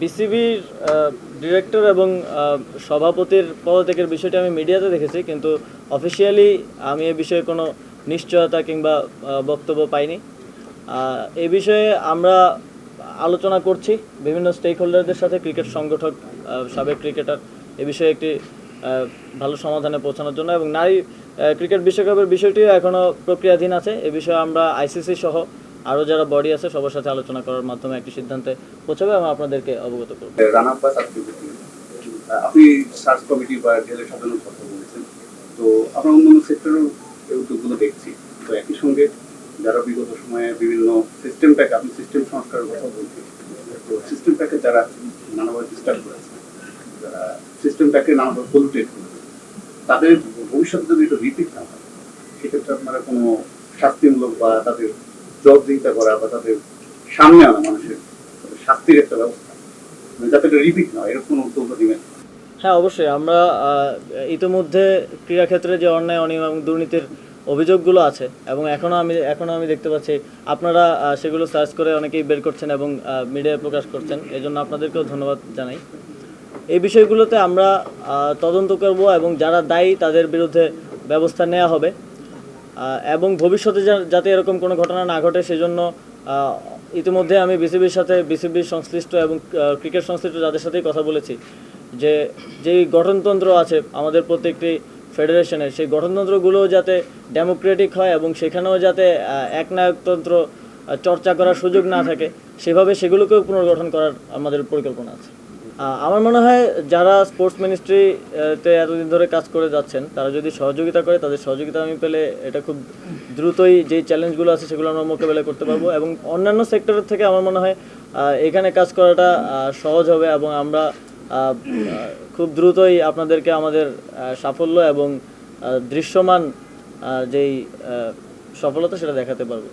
বিসিবির ডিরেক্টর এবং সভাপতির পদত্যাগের বিষয়টি আমি মিডিয়াতে দেখেছি, কিন্তু অফিসিয়ালি আমি এ বিষয়ে কোনো নিশ্চয়তা কিংবা বক্তব্য পাইনি। এ বিষয়ে আমরা আলোচনা করছি বিভিন্ন স্টেক হোল্ডারদের সাথে, ক্রিকেট সংগঠক সাবেক ক্রিকেটার, এ বিষয়ে একটি ভালো সমাধানে পৌঁছানোর জন্য এবং নারী ক্রিকেট বিশ্বকাপের বিষয়টিও এখনও প্রক্রিয়াধীন আছে। এ বিষয়ে আমরা আইসিসি সহ আরও যারা বডি আছে, সবার সাথে আলোচনা করার মাধ্যমে একটি সিদ্ধান্তে পৌঁছাবে এবং আপনাদেরকে অবগত করব। আপনি সার্চ কমিটি বা জেলের সাধারণ কথা বলেছেন। তো আমরা অন্যান্য সেক্টরেও এই উদ্যোগগুলো দেখছি। তো একই সঙ্গে যারা বিগত সময়ে বিভিন্ন সিস্টেম প্যাক আপনি সিস্টেম সংস্কারের কথা বলছেন। তো সিস্টেম প্যাকে যারা নানাভাবে ডিস্টার্ব করেছে, যারা প্যাকে নানাভাবে পলিউটেড করেছে, তাদের ভবিষ্যতে যদি এটা রিপিট না হয়, সেক্ষেত্রে আপনারা কোনো শাস্তিমূলক বা তাদের জবাবদিহিতা করা বা তাদের সামনে আনা মানুষের শাস্তির একটা ব্যবস্থা। মানে যাতে রিপিট না এরকম কোনো উদ্যোগ নেবেন? হ্যাঁ অবশ্যই। আমরা ইতিমধ্যে ক্রীড়াক্ষেত্রে যে অন্যায়, অনিয়ম এবং দুর্নীতির অভিযোগগুলো আছে এবং এখনও আমি এখনও আমি দেখতে পাচ্ছি, আপনারা সেগুলো সার্চ করে অনেকেই বের করছেন এবং মিডিয়ায় প্রকাশ করছেন। এই জন্য আপনাদেরকেও ধন্যবাদ জানাই। এই বিষয়গুলোতে আমরা তদন্ত করব এবং যারা দায়ী তাদের বিরুদ্ধে ব্যবস্থা নেওয়া হবে। এবং ভবিষ্যতে যাতে এরকম কোনো ঘটনা না ঘটে, সেজন্য ইতিমধ্যে আমি বিসিবির সাথে বিসিবির সংশ্লিষ্ট এবং ক্রিকেট সংশ্লিষ্ট যাদের সাথেই কথা বলেছি, যে যেই গঠনতন্ত্র আছে আমাদের প্রত্যেকটি ফেডারেশনের, সেই গঠনতন্ত্রগুলো যাতে ডেমোক্রেটিক হয় এবং সেখানেও যাতে একনায়কতন্ত্র চর্চা করার সুযোগ না থাকে, সেভাবে সেগুলোকেও পুনর্গঠন করার আমাদের পরিকল্পনা আছে। আমার মনে হয় যারা স্পোর্টস মিনিস্ট্রিতে এতদিন ধরে কাজ করে যাচ্ছেন তারা যদি সহযোগিতা করে তাদের সহযোগিতা আমি পেলে এটা খুব দ্রুতই যেই চ্যালেঞ্জগুলো আছে সেগুলো আমরা মোকাবেলা করতে পারব। এবং অন্যান্য সেক্টরের থেকে আমার মনে হয় এখানে কাজ করাটা সহজ হবে এবং আমরা খুব দ্রুতই আপনাদেরকে আমাদের সাফল্য এবং দৃশ্যমান যেই সফলতা সেটা দেখাতে পারব।